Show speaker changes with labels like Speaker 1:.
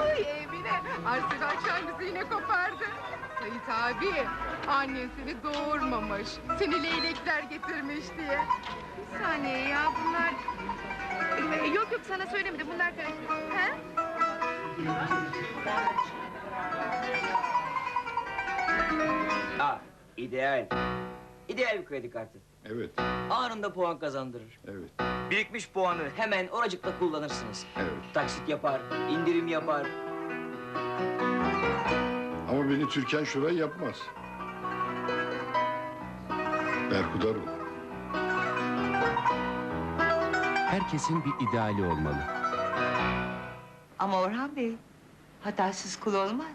Speaker 1: Ay Emine, Arslan akşam kopardı. Sait abi, annen seni doğurmamış. Seni leylekler getirmiş diye. Bir saniye ya bunlar... Yok yok sana söylemedim bunlar karıştı. He?
Speaker 2: Ah, ideal. İdeal bir kredi kartı.
Speaker 3: Evet,
Speaker 2: Anında puan kazandırır.
Speaker 3: evet,
Speaker 2: Birikmiş puanı hemen oracıkta kullanırsınız.
Speaker 3: evet.
Speaker 2: Taksit yapar, indirim yapar.
Speaker 3: Ama beni Türkan Şoray yapmaz. Berhudar ol.
Speaker 4: Herkesin bir ideali olmalı.
Speaker 5: Ama Orhan Bey, hatasız kul olmaz.